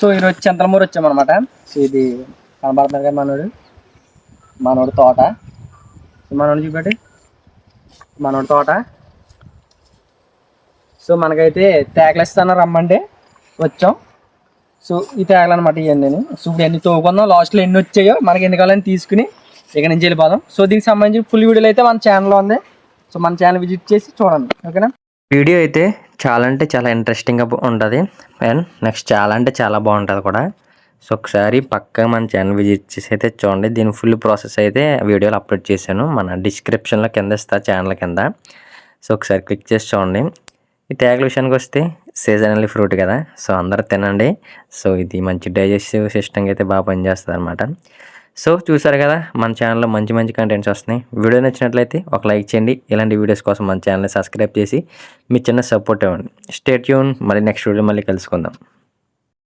So ఈరోజు చంద్రమూరు వచ్చామన్నమాట. So ఇది కనబడుతున్నారు కదా మనోడు. మనోడు తోట. మనోడు చూపెట్టి. మనోడు తోట. సో మనకైతే తేగలేస్తాను రమ్మంటే వచ్చాం. సో ఈ తేగలు అనమాట ఇవన్నీ నేను. సో ఇప్పుడు ఎన్ని తోగుకుందాం? లాస్ట్లో ఎన్ని వచ్చాయో మనకి ఎన్ని కావాలని తీసుకుని ఇక్కడ నుంచి వెళ్ళిపోదాం. సో దీనికి సంబంధించి ఫుల్ వీడియోలు అయితే మన ఛానల్లో ఉంది. సో మన ఛానల్ విజిట్ చేసి చూడండి. ఓకేనా? వీడియో అయితే చాలా అంటే చాలా ఇంట్రెస్టింగ్గా ఉంటుంది. అండ్ నెక్స్ట్ చాలా అంటే చాలా బాగుంటుంది కూడా. సో ఒకసారి పక్కా మన ఛానల్ విజిట్ చేసి అయితే చూడండి. దీని ఫుల్ ప్రాసెస్ అయితే వీడియోలు అప్లోడ్ చేశాను. మన డిస్క్రిప్షన్లో కింద ఇస్తా ఛానల్ కింద. సో ఒకసారి క్లిక్ చేసి చూడండి. ఈ ట్యాగ్ల విషయానికి వస్తే సీజనల్ ఫ్రూట్ కదా. సో అందరూ తినండి. సో ఇది మంచి డైజెస్టివ్ సిస్టమ్కి అయితే బాగా పనిచేస్తుంది అనమాట సో చూసారు కదా మన ఛానల్లో మంచి మంచి కంటెంట్స్ వస్తున్నాయి. వీడియో నచ్చినట్లయితే ఒక లైక్ చేయండి. ఇలాంటి వీడియోస్ కోసం మన ఛానల్ని సబ్స్క్రైబ్ చేసి మీ చిన్న సపోర్ట్ ఇవ్వండి. స్టేట్ యూన్ మళ్ళీ నెక్స్ట్ వీడియో మళ్ళీ కలుసుకుందాం.